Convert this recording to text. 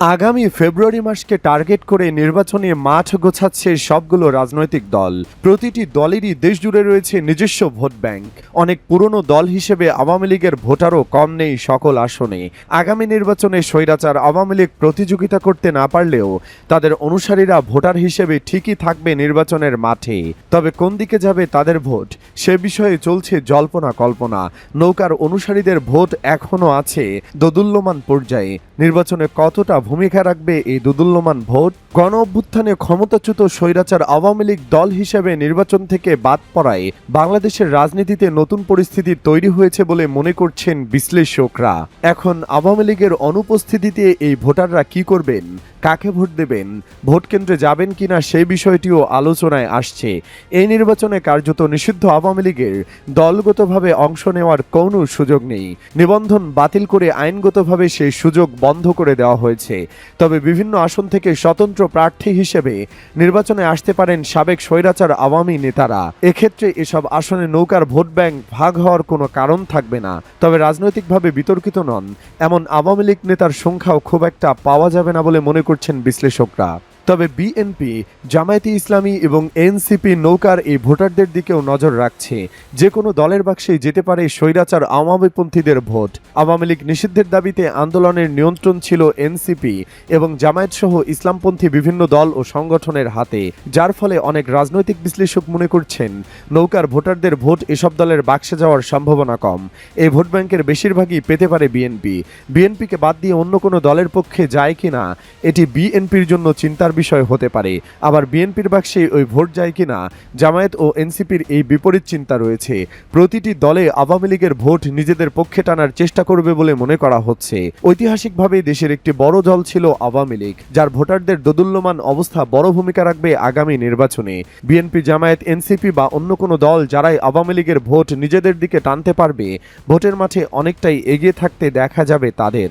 আগামী ফেব্রুয়ারি মাসকে টার্গেট করে নির্বাচনে মাঠ গোছাচ্ছে সবগুলো রাজনৈতিক দল। প্রতিটি দলেরই দেশ জুড়ে রয়েছে নিজস্ব ভোট ব্যাংক। অনেক পুরনো দল হিসেবে আওয়ামী লীগের ভোটারও কম নেই সকল আসনে। আগামী নির্বাচনে স্বৈরাচার আওয়ামী লীগ প্রতিযোগিতা করতে না পারলেও তাদের অনুসারীরা ভোটার হিসেবে ঠিকই থাকবে নির্বাচনের মাঠে। তবে কোন দিকে যাবে তাদের ভোট, সে বিষয়ে চলছে জল্পনা কল্পনা। নৌকার অনুসারীদের ভোট এখনও আছে। দোদুল্যমান পর্যায়ে নির্বাচনে কতটা ভূমিকা রাখবে এই দোদুল্যমান ভোট। গণ অভ্যুত্থানে ক্ষমতাচ্যুত স্বৈরাচার আওয়ামী লীগ দল হিসেবে নির্বাচন থেকে বাদ পড়ায় বাংলাদেশের রাজনীতিতে নতুন পরিস্থিতি তৈরি হয়েছে বলে মনে করছেন বিশ্লেষকরা। এখন আওয়ামী লীগের অনুপস্থিতিতে এই ভোটাররা কি করবেন? কাকে ভোট দেবেন? ভোট কেন্দ্রে যাবেন কিনা সেই বিষয়টিও আলোচনায় আসছে। এই নির্বাচনে কার্যত নিষিদ্ধ আওয়ামী লীগের দলগতভাবে অংশ নেওয়ার কোনো সুযোগ নেই। নিবন্ধন বাতিল করে আইনগতভাবে সেই সুযোগ বন্ধ করে দেওয়া হয়েছে। তবে বিভিন্ন আসন থেকে স্বতন্ত্র প্রার্থী হিসেবে নির্বাচনে আসতে পারেন সাবেক স্বৈরাচার আওয়ামী নেতারা। এক্ষেত্রে এসব আসনে নৌকার ভোট ব্যাংক ভাগ হওয়ার কোনো কারণ থাকবে না, তবে রাজনৈতিকভাবে বিতর্কিত নন। এমন আওয়ামী লীগ নেতার সংখ্যাও খুব একটা পাওয়া যাবে না বলে মনে করছেন বিশ্লেষকরা। তবে বিএনপি জামায়াতে ইসলামী এবং এনসিপি নৌকার এই ভোটারদের দিকেও নজর রাখছে। যে কোনো দলের বাক্সেই যেতে পারে স্বৈরাচার আওয়ামীপন্থীদের ভোট। আওয়ামী লীগ নিষিদ্ধের দাবিতে আন্দোলনের নিয়ন্ত্রণ ছিল এনসিপি এবং জামায়াত সহ ইসলামপন্থী বিভিন্ন দল ও সংগঠনের হাতে, যার ফলে অনেক রাজনৈতিক বিশ্লেষক মনে করছেন, নৌকার ভোটারদের ভোট এসব দলের বাক্সে যাওয়ার সম্ভাবনা কম। এই ভোট ব্যাংকের বেশিরভাগই পেতে পারে বিএনপি বিএনপিকে বাদ দিয়ে অন্য কোনো দলের পক্ষে যায় কিনা, এটি বিএনপির জন্য চিন্তার বিষয় হতে পারে। আবার বিএনপির বাক্সে ওই ভোট যায় কিনা, জামায়াত ও এনসিপির এই বিপরীত চিন্তা রয়েছে। প্রতিটি দলে আওয়ামী লীগের ভোট নিজেদের পক্ষে টানার চেষ্টা করবে বলে মনে করা হচ্ছে। ঐতিহাসিকভাবে দেশের একটি বড় দল ছিল আওয়ামী লীগ, যার ভোটারদের দোদুল্যমান অবস্থা বড় ভূমিকা রাখবে আগামী নির্বাচনে। বিএনপি, জামায়াত, এনসিপি বা অন্য কোনো দল যারাই আওয়ামী লীগের ভোট নিজেদের দিকে টানতে পারবে, ভোটের মাঠে অনেকটাই এগিয়ে থাকতে দেখা যাবে তাদের।